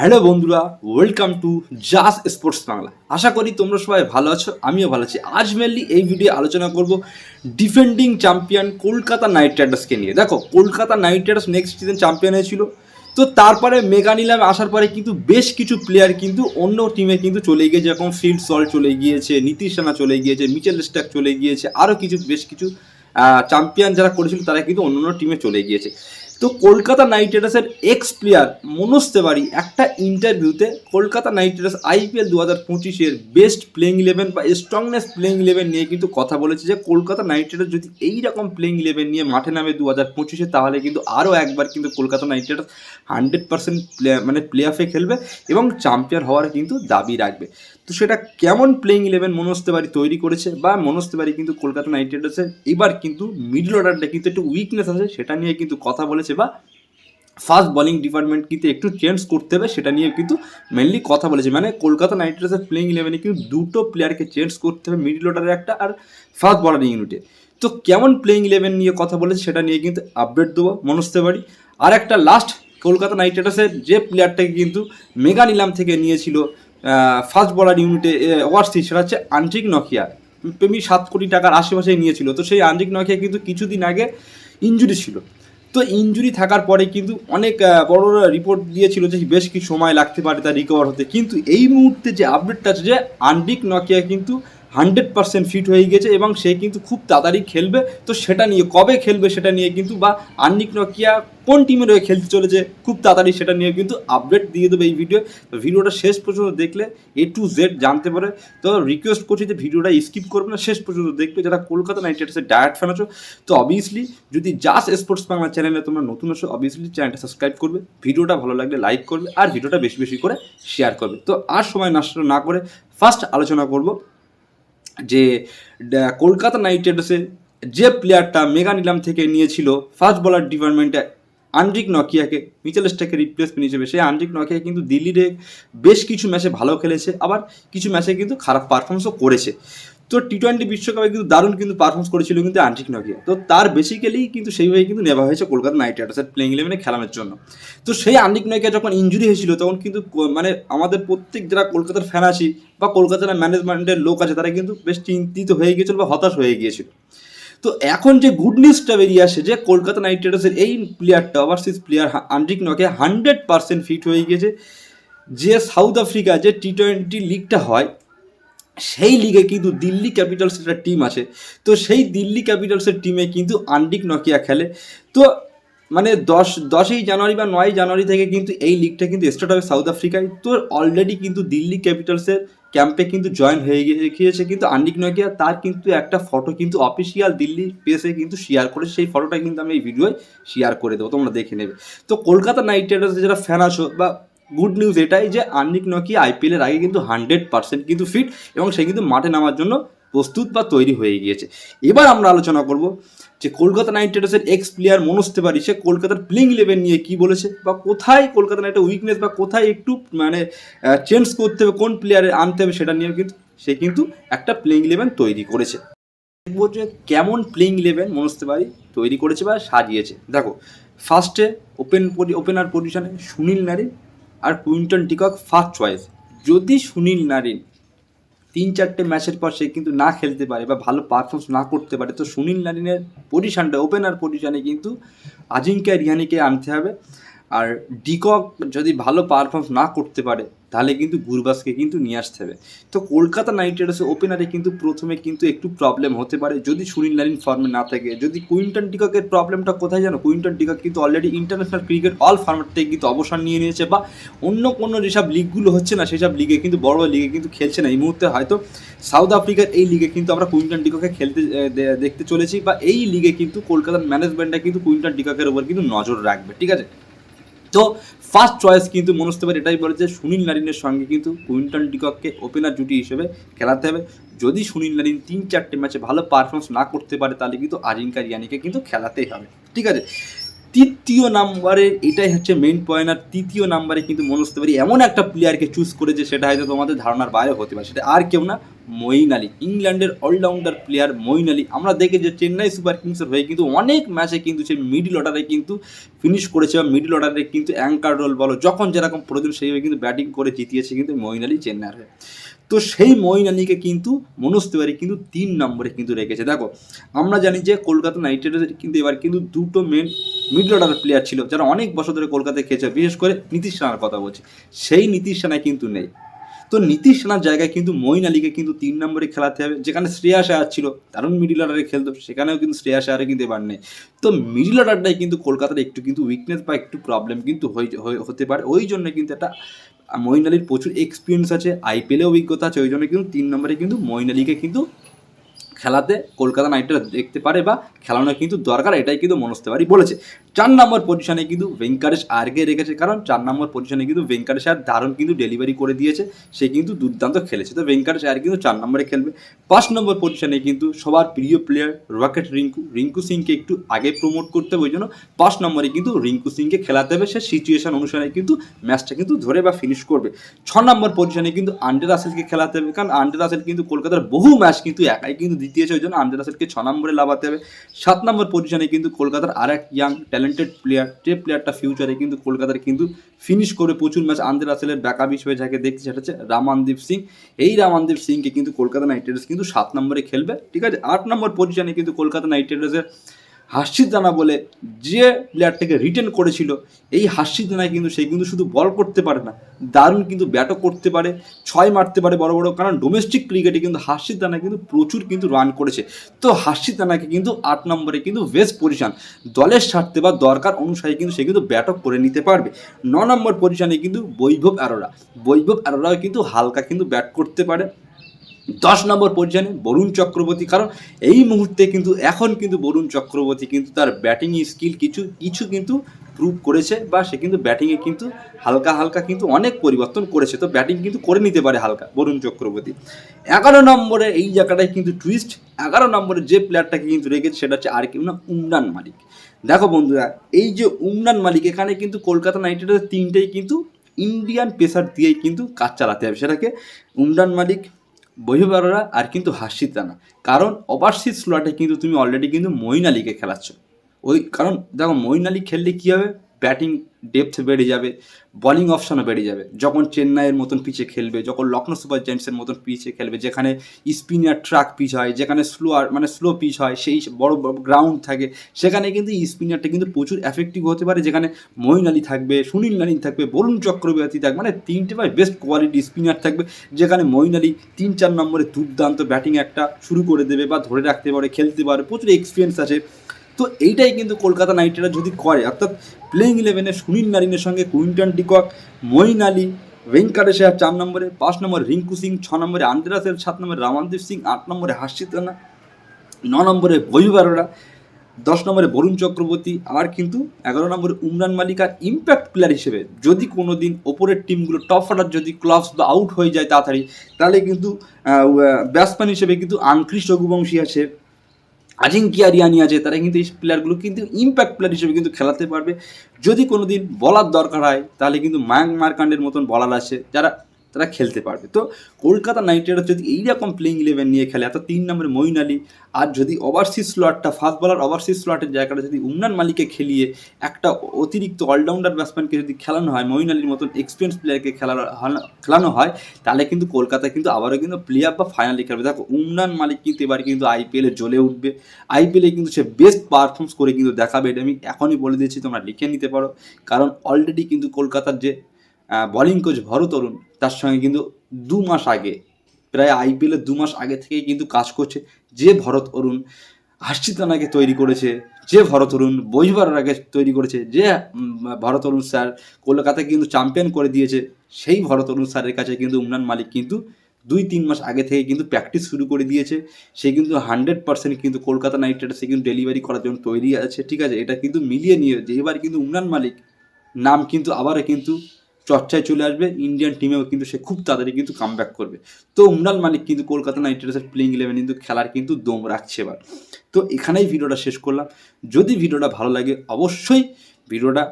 Hello বন্ধুরা welcome to Jas sports Bangla আশা করি তোমরা সবাই ভালো আছো, আমিও ভালো আছি। আজ মেনলি এই ভিডিও আলোচনা করব ডিফেন্ডিং চ্যাম্পিয়ন কলকাতা নাইট রাইডার্সকে নিয়ে। দেখো, Kolkata knight riders next season champion হয়েছিল। তো তারপরে মেগা নিলাম, আসার পরে কিন্তু বেশ কিছু প্লেয়ার কিন্তু অন্য টিমে কিন্তু চলে গিয়েছে। যেরকম ফিল্ড সল চলে গিয়েছে নীতিশ রানা চলে গিয়েছে মিচেল স্ট্যাক চলে গিয়েছে আরও কিছু, বেশ কিছু চ্যাম্পিয়ন যারা করেছিল, তারা কিন্তু অন্য অন্য টিমে চলে গিয়েছে। তো কলকাতা নাইট রাইডার্সের এক্স প্লেয়ার মনোজ তেওয়ারি একটা ইন্টারভিউতে কলকাতা নাইট রাইডার্স আইপিএল দু হাজার পঁচিশের বেস্ট প্লেইং ইলেভেন বা স্ট্রংনেস প্লেইং ইলেভেন নিয়ে কিন্তু কথা বলেছে যে কলকাতা নাইট রাইডার্স যদি এইরকম প্লেইং ইলেভেন নিয়ে মাঠে নামে দু হাজার পঁচিশে তাহলে কিন্তু আরও একবার কিন্তু Kolkata knight riders hundred percent মানে প্লে অফে খেলবে এবং চ্যাম্পিয়ন হওয়ার কিন্তু দাবি রাখবে। তো সেটা কেমন প্লেইং ইলেভেন মনোজ তেওয়ারি তৈরি করেছে বা মনোজ তেওয়ারি কিন্তু কলকাতা নাইট রাইডার্সের এবার কিন্তু মিডল অর্ডারটা কিন্তু একটু উইকনেস আছে সেটা নিয়ে কিন্তু কথা বলেছে। বা ফাস্ট বলিং ডিপার্টমেন্ট কিন্তু একটু চেঞ্জ করতে হবে, সেটা নিয়ে কিন্তু মেনলি কথা বলেছে। মানে কলকাতা নাইট রাইডার্সের প্লেইং ইলেভেনে কিন্তু দুটো প্লেয়ারকে চেঞ্জ করতে হবে মিডল অর্ডারের একটা আর ফাস্ট বলার ইউনিটে তো কেমন প্লেইং ইলেভেন নিয়ে কথা বলেছে সেটা নিয়ে কিন্তু আপডেট দেবো মনোজ তেওয়ারি আর একটা লাস্ট কলকাতা নাইট রাইডার্সের যে প্লেয়ারটাকে কিন্তু মেগা নিলাম থেকে নিয়েছিল ফাস্ট বলার ইউনিটে ওয়ার্সি সেটা হচ্ছে আন্টিক নকিয়া প্রেমী সাত কোটি টাকার আশেপাশে নিয়েছিল। তো সেই আন্টিক নকিয়া কিন্তু কিছুদিন আগে ইঞ্জুরি ছিল। তো ইঞ্জুরি থাকার পরে কিন্তু অনেক বড় রিপোর্ট দিয়েছিল যে বেশ কিছু সময় লাগতে পারে তার রিকভার হতে। কিন্তু এই মুহূর্তে যে আপডেটটা আছে যে আন্ডিক নকিয়া কিন্তু হান্ড্রেড পার্সেন্ট ফিট হয়ে গেছে এবং সে কিন্তু খুব তাড়াতাড়ি খেলবে। তো সেটা নিয়ে, কবে খেলবে সেটা নিয়ে কিন্তু বা আর্নিক নকিয়া কোন টিমের হয়ে খেলতে চলেছে, খুব তাড়াতাড়ি সেটা নিয়ে কিন্তু আপডেট দিয়ে দেবে এই ভিডিও তো ভিডিওটা শেষ পর্যন্ত দেখলে এ টু জেড জানতে পারে। তো রিকোয়েস্ট করছি যে ভিডিওটা স্কিপ করবে না, শেষ পর্যন্ত দেখবে। যারা কলকাতা নাইট রাইডার্সের ডায়েট ফ্যান আছো, তো অবভিয়াসলি যদি জাস স্পোর্টস বাংলা চ্যানেলে তোমরা নতুন আসো অবভিয়াসলি চ্যানেলটা সাবস্ক্রাইব করবে। ভিডিওটা ভালো লাগলে লাইক করবে আর ভিডিওটা বেশি বেশি করে শেয়ার করবে। তো আর সময় নষ্ট না করে ফার্স্ট আলোচনা করব। যে কলকাতা নাইট রাইডার্সের যে প্লেয়ারটা মেগা নিলাম থেকে নিয়েছিল ফাস্ট বলার ডিপার্টমেন্টে আন্ড্রিক নকিয়াকে মিচেল স্টাকে রিপ্লেসমেন্ট হিসেবে। সেই আন্ড্রিক নকিয়া কিন্তু দিল্লিরে বেশ কিছু ম্যাচে ভালো খেলেছে, আবার কিছু ম্যাচে কিন্তু খারাপ পারফরমেন্সও করেছে। তো টি টোয়েন্টি বিশ্বকাপে কিন্তু দারুণ কিন্তু পারফরমেন্স করেছিল কিন্তু আন্ট্রিক নকিয়া তো তার বেসিক্যালি কিন্তু সেইভাবে কিন্তু নেওয়া হয়েছে কলকাতা নাইট রাইডার্সের প্লেইং ইলেভেনে খেলানোর জন্য। তো সেই আন্ট্রিক নকিয়া যখন ইঞ্জুরি হয়েছিল, তখন কিন্তু মানে আমাদের প্রত্যেক যারা কলকাতার ফ্যান আছি বা কলকাতার ম্যানেজমেন্টের লোক আছে, তারা কিন্তু বেশ চিন্তিত হয়ে গিয়েছিল বা হতাশ হয়ে গিয়েছিল। তো এখন যে গুড নিউজটা বেরিয়ে আসে, যে কলকাতা নাইট রাইডার্সের এই প্লেয়ারটা ওভারসিজ প্লেয়ার আন্ড্রিক নকে হান্ড্রেড পার্সেন্ট ফিট হয়ে গিয়েছে। যে সাউথ আফ্রিকা যে টি টোয়েন্টি লিগটা হয় সেই লিগে কিন্তু দিল্লি ক্যাপিটালসের একটা টিম আছে। তো সেই দিল্লি ক্যাপিটালসের টিমে কিন্তু আন্ডিক নকিয়া খেলে। তো মানে দশ, দশই জানুয়ারি বা নয় জানুয়ারি থেকে কিন্তু এই লিগটা কিন্তু স্টার্ট হবে সাউথ আফ্রিকায় তো অলরেডি কিন্তু দিল্লি ক্যাপিটালসের ক্যাম্পে কিন্তু জয়েন হয়ে গিয়ে- গিয়েছে কিন্তু আন্ডিক নকিয়া। তার কিন্তু একটা ফটো কিন্তু অফিসিয়াল দিল্লি পেজে কিন্তু শেয়ার করে সেই ফটোটা কিন্তু আমি এই ভিডিওয় শেয়ার করে দেবো, তোমরা দেখে নেবে। তো কলকাতা নাইট রাইডার্সের যারা ফ্যান আছো বা গুড নিউজ এটাই যে আন্নিক নকি আইপিএলের আগে কিন্তু হান্ড্রেড পার্সেন্ট কিন্তু ফিট এবং সে কিন্তু মাঠে নামার জন্য প্রস্তুত বা তৈরি হয়ে গিয়েছে। এবার আমরা আলোচনা করব যে কলকাতা নাইট রাইডার্সের এক্স প্লেয়ার মনোজ তেওয়ারি, সে কলকাতার প্লেইং ইলেভেন নিয়ে কি বলেছে বা কোথায় কলকাতা নাইটের উইকনেস বা কোথায় একটু মানে চেঞ্জ করতে হবে, কোন প্লেয়ারে আনতে হবে সেটা নিয়ে কিন্তু সে কিন্তু একটা প্লেইং ইলেভেন তৈরি করেছে। দেখব যে কেমন প্লেইং ইলেভেন মনোজ তেওয়ারি তৈরি করেছে বা সাজিয়েছে। দেখো ফার্স্টে ওপেন ওপেনার পজিশনে সুনীল নারিন আর Quinton de Kock first choice যদি সুনীল নারিন তিন চারটে ম্যাচের পর সে কিন্তু না খেলতে পারে বা ভালো পারফর্মেন্স না করতে পারে, তো সুনীল নারিনের পজিশানটা ওপেনার পজিশানে কিন্তু আজিঙ্কা রিহানিকে আনতে হবে। আর ডিকক যদি ভালো পারফর্ম না করতে পারে, তাহলে কিন্তু গুরবাসকে কিন্তু নিয়ে আসতে হবে। তো কলকাতা নাইট রাইডার্সের ওপেনারে কিন্তু প্রথমে কিন্তু একটু প্রবলেম হতে পারে। যদি সুনীল নারিন ফর্মে না থাকে, যদি কুইন্টন টিককের প্রবলেমটা কোথায় জানো? কুইন্টন টিকক কিন্তু already international cricket all format থেকে কিন্তু অবসর নিয়ে নিয়েছে বা অন্য কোনো যেসব লিগগুলো হচ্ছে না, সেসব লিগে কিন্তু, বড় বড় লিগে কিন্তু খেলছে না। এই মুহূর্তে হয়তো সাউথ আফ্রিকার এই লিগে কিন্তু আমরা কুইন্টন টিককে খেলতে দেখতে চলেছি বা এই লিগে কিন্তু কলকাতার ম্যানেজমেন্টটা কিন্তু কুইন্টন টিককের ওপর কিন্তু নজর রাখবে। ঠিক আছে? তো ফার্স্ট চয়েস কিন্তু মনোজ তেওয়ারি এটাই বলে যে সুনীল নারিনের সঙ্গে কিন্তু কুইন্টন ডিককে ওপেনার জুটি হিসেবে খেলাতে হবে। যদি সুনীল নারিন তিন চারটে ম্যাচে ভালো পারফরমেন্স না করতে পারে, তাহলে কিন্তু আজিঙ্কা রিয়ানিকে কিন্তু খেলাতেই হবে। ঠিক আছে? তৃতীয় নাম্বারের এটাই হচ্ছে মেন পয়েন্ট আর তৃতীয় নাম্বারে কিন্তু মনোজ তেওয়ারি এমন একটা প্লেয়ারকে চুজ করেছে সেটা হয়তো তোমাদের ধারণার বাইরে হতে পারে। সেটা আর কেউ না, মঈন আলী। ইংল্যান্ডের অলরাউন্ডার প্লেয়ার মঈন আলী। আমরা দেখি যে চেন্নাই সুপার কিংসের হয়ে কিন্তু অনেক ম্যাচে কিন্তু সে মিডিল অর্ডারে কিন্তু ফিনিশ করেছে বা মিডিল অর্ডারে কিন্তু অ্যাঙ্কার রোল বলো, যখন যেরকম প্রয়োজন সেইভাবে কিন্তু ব্যাটিং করে জিতিয়েছে কিন্তু মঈন আলী চেন্নাইয়ের হয়ে। তো সেই মঈন আলীকে কিন্তু মনোজ তিওয়ারি কিন্তু তিন নম্বরে কিন্তু রেখেছে। দেখো, আমরা জানি যে কলকাতা নাইট রাইডার্সের কিন্তু এবার কিন্তু দুটো মেন মিডল অর্ডার প্লেয়ার ছিল, যারা অনেক বছর ধরে কলকাতায় খেয়েছে বিশেষ করে নীতিশ রানার কথা বলছি। সেই নীতিশ রানা কিন্তু নেই। তো নীতিশ রানার জায়গায় কিন্তু মঈন আলীকে কিন্তু তিন নম্বরে খেলাতে হবে, যেখানে শ্রেয়াস আয়ার ছিল, দারুণ মিডিল অর্ডারে খেলতো, সেখানেও কিন্তু শ্রেয়াস আয়ারে কিন্তু এবার নেই। তো মিডিল অর্ডারটাই কিন্তু কলকাতার একটু কিন্তু উইকনেস বা একটু প্রবলেম কিন্তু হতে পারে। ওই জন্য কিন্তু একটা মঈন আলীর প্রচুর এক্সপিরিয়েন্স আছে আইপিএলে অভিজ্ঞতা আছে, ওই জন্য কিন্তু তিন নম্বরে কিন্তু মঈন আলীকে কিন্তু খেলাতে কলকাতা নাইট রাইডার্স দেখতে পারে বা খেলানো কিন্তু দরকার, এটাই কিন্তু তিওয়ারি বলেছে। চার নম্বর পজিশনে কিন্তু ভেঙ্কাটেশ আরকে রেখেছে। কারণ চার নম্বর পজিশনে কিন্তু ভেঙ্কাটেশ আর দারুণ কিন্তু ডেলিভারি করে দিয়েছে। সে কিন্তু দুর্দান্ত খেলেছে। তো ভেঙ্কাটেশ আর কিন্তু চার নম্বরে খেলবে। পাঁচ নম্বর পজিশনে কিন্তু সবার প্রিয় প্লেয়ার রকেট রিঙ্কু রিঙ্কু সিংকে একটু আগে প্রমোট করতে হবে, ওই জন্য পাঁচ নম্বরে কিন্তু রিঙ্কু সিংকে খেলাতে হবে। সে সিচুয়েশন অনুসারে কিন্তু ম্যাচটা কিন্তু ধরে বা ফিনিশ করবে। ছ নম্বর পজিশনে কিন্তু আন্ডার রাসেলকে খেলাতে হবে। কারণ আন্ডার আসেল কিন্তু কলকাতার বহু ম্যাচ কিন্তু একাই কিন্তু জিতিয়েছে ওই জন্য আন্ডার রাসেলকে ছ নম্বরে লাভাতে হবে। সাত নম্বর পজিশনে কিন্তু কলকাতার আর এক ইয়াং ট্যালেন্টেড প্লেয়ার যে প্লেয়ারটা ফিউচারে কিন্তু কলকাতার কিন্তু ফিনিশ করে প্রচুর ম্যাচ আন্দ্রে রাসেলের ব্যাকআপ হিসেবে যাকে দেখছি সেটা হচ্ছে রামানদীপ সিং। এই রামানদীপ সিংকে কিন্তু কলকাতা নাইট রাইডার্স কিন্তু সাত নম্বরে খেলবে, ঠিক আছে? আট নম্বর পজিশনে কিন্তু কলকাতা নাইট রাইডার্সের হাসিদ রানা বলে যে প্লেয়ারটাকে রিটেন করেছিল, এই হাসিদ রানায় কিন্তু সে কিন্তু শুধু বল করতে পারে না, দারুণ কিন্তু ব্যাটও করতে পারে, ছয় মারতে পারে বড় বড়, কারণ ডোমেস্টিক ক্রিকেটে কিন্তু হাসিদ রানা কিন্তু প্রচুর কিন্তু রান করেছে। তো হাসিদ রানাকে কিন্তু আট নম্বরে কিন্তু বেস্ট পজিশন দলের স্বার্থে বা দরকার অনুসারে কিন্তু সে কিন্তু ব্যাটও করে নিতে পারবে। ন নম্বর পজিশনে কিন্তু বৈভব অ্যারোরা বৈভব অ্যারোরাও কিন্তু হালকা কিন্তু ব্যাট করতে পারে। দশ নম্বর পজিশনে বরুণ চক্রবর্তী। কারণ এই মুহূর্তে কিন্তু, এখন কিন্তু বরুণ চক্রবর্তী কিন্তু তার ব্যাটিং স্কিল কিছু কিছু কিন্তু প্রুভ করেছে বা সে কিন্তু ব্যাটিংয়ে কিন্তু হালকা হালকা কিন্তু অনেক পরিবর্তন করেছে। তো ব্যাটিং কিন্তু করে নিতে পারে হালকা বরুণ চক্রবর্তী। এগারো নম্বরে এই জায়গাটায় কিন্তু টুইস্ট এগারো নম্বরে যে প্লেয়ারটাকে কিন্তু রেখেছে সেটা হচ্ছে আর কেউ না, উমরান মালিক। দেখো বন্ধুরা, এই যে উমরান মালিক, এখানে কিন্তু কলকাতা নাইট রাইডার্স তিনটেই কিন্তু ইন্ডিয়ান পেসার দিয়েই কিন্তু কাজ চালাতে হবে। সেটাকে উমরান মালিক বহিবাররা আর কিন্তু হাসিত না কারণ ওভারসিজ স্লটে কিন্তু তুমি অলরেডি কিন্তু মইন আলীকে খেলাচ্ছ। ওই কারণ দেখো মইন আলী খেললে কী হবে? ব্যাটিং ডেপথ বেড়ে যাবে বলিং অপশনও বেড়ে যাবে। যখন চেন্নাইয়ের মতন পিচে খেলবে, যখন লখনৌ সুপার জায়ান্টসের মতন পিচে খেলবে, যেখানে স্পিনার ট্রাক পিচ হয়, যেখানে স্লো আর মানে স্লো পিচ হয়, সেই বড় গ্রাউন্ড থাকে, সেখানে কিন্তু স্পিনারটা কিন্তু প্রচুর এফেক্টিভ হতে পারে, যেখানে মঈন আলী থাকবে, সুনীল নারিন থাকবে, বরুণ চক্রবর্তী থাকবে মানে তিনটে ভাই বেস্ট কোয়ালিটি স্পিনার থাকবে, যেখানে মঈন আলী তিন চার নম্বরে দুর্দান্ত ব্যাটিং একটা শুরু করে দেবে বা ধরে রাখতে পারে, খেলতে পারে, প্রচুর এক্সপিরিয়েন্স আছে। তো এইটাই কিন্তু কলকাতা নাইট রাইডার্স যদি করে, অর্থাৎ প্লেইং ইলেভেনে সুনীল নারিনের সঙ্গে Quinton de Kock Moeen Ali, Venkatesh চার নম্বরে, পাঁচ নম্বরে রিঙ্কু সিং, ছ নম্বরে আন্দ্রাসেল সাত নম্বরে রামানদীপ সিং, আট নম্বরে হাসিত রানা, ন নম্বরে বৈবারোরা দশ নম্বরে বরুণ চক্রবর্তী আর কিন্তু এগারো নম্বরে উমরান মালিক আর ইম্প্যাক্ট প্লেয়ার হিসেবে যদি কোনো দিন ওপরের টিমগুলো টপ অর্ডার যদি ক্লাবস বা আউট হয়ে যায় তাড়াতাড়ি, তাহলে কিন্তু ব্যাটসম্যান হিসেবে কিন্তু আংক্রিস রঘুবংশী আছে আজিঙ্কিয়া আরিয়ানি আছে, তারা কিন্তু এই প্লেয়ারগুলো কিন্তু ইম্প্যাক্ট প্লেয়ার হিসেবে কিন্তু খেলাতে পারবে। যদি কোনো দিন বলার দরকার হয়, তাহলে কিন্তু মায়াঙ্ক মার্কান্ডের মতন বলার আছে। যারা তারা খেলতে পারবে। তো কলকাতা নাইট রাইডার্স যদি এইরকম প্লেইং ইলেভেন নিয়ে খেলে অর্থাৎ তিন নম্বরে মঈন আলী, আর যদি ওভারসিজ স্লটটা ফাস্ট বলার ওভারসিজ স্লটের জায়গাটা যদি উমরান মালিককে খেলিয়ে একটা অতিরিক্ত অলরাউন্ডার ব্যাটসম্যানকে যদি খেলানো হয়, মঈন আলীর মতন এক্সপিরিয়েন্স প্লেয়ারকে খেলানো খেলানো হয়, তাহলে কিন্তু কলকাতায় কিন্তু আবারও কিন্তু প্লে বা ফাইনালে খেলবে। দেখো উমরান মালিক কিন্তু এবার কিন্তু আইপিএলে জ্বলে উঠবে। আইপিএলে কিন্তু সে বেস্ট পারফর্মস করে কিন্তু দেখাবে, এটা আমি এখনই বলে দিয়েছি তোমরা লিখে নিতে পারো। কারণ অলরেডি কিন্তু কলকাতার যে বলিং কোচ ভরত অরুণ তার সঙ্গে কিন্তু দু মাস আগে, প্রায় আইপিএলের দু মাস আগে থেকেই কিন্তু কাজ করছে যে ভরত অরুণ। হাসিতানাকে তৈরি করেছে, যে ভরত অরুণ বহিবার আগে তৈরি করেছে, যে ভরত অরুণ স্যার কলকাতায় কিন্তু চ্যাম্পিয়ন করে দিয়েছে, সেই ভরত অরুণ স্যারের কাছে কিন্তু উমরান মালিক কিন্তু দুই তিন মাস আগে থেকে কিন্তু প্র্যাকটিস শুরু করে দিয়েছে। সে কিন্তু হান্ড্রেড পার্সেন্ট কিন্তু কলকাতা নাইট রাইডার্সে কিন্তু ডেলিভারি করার জন্য তৈরি আছে, ঠিক আছে? এটা কিন্তু মিলিয়ে নিয়ে এবার কিন্তু উমরান মালিক নাম কিন্তু আবারও কিন্তু চর্চায় চলে আসবে ইন্ডিয়ান টিমেও কিন্তু সে খুব তাড়াতাড়ি কিন্তু কাম করবে। তো উমরান মালিক কিন্তু কলকাতা নাইট রাইডার্সের প্লেইং ইলেভেন কিন্তু খেলার কিন্তু দম রাখছে এবার। তো এখানেই ভিডিওটা শেষ করলাম। যদি ভিডিওটা ভালো লাগে অবশ্যই ভিডিওটা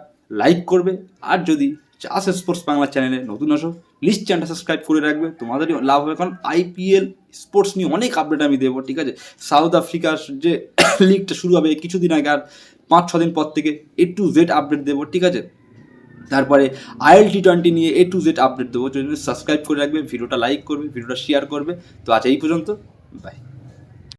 লাইক করবে। আর যদি চাষ স্পোর্টস বাংলা চ্যানেলে নতুন আসো লিস্ট চ্যানেলটা সাবস্ক্রাইব করে রাখবে। তোমাদেরই লাভ হবে। কারণ আইপিএল স্পোর্টস নিয়ে অনেক আপডেট আমি দেবো, ঠিক আছে? সাউথ আফ্রিকার যে লিগটা শুরু হবে কিছুদিন আগে আর পাঁচ ছ দিন পর থেকে এ টু জেড আপডেট দেবো, ঠিক আছে? তারপরে আইএল টি টোয়েন্টি নিয়ে এ টু জেড আপডেট দেবো। যদি সাবস্ক্রাইব করে রাখবে, ভিডিওটা লাইক করবে, ভিডিওটা শেয়ার করবে। তো আজ এই পর্যন্ত বাই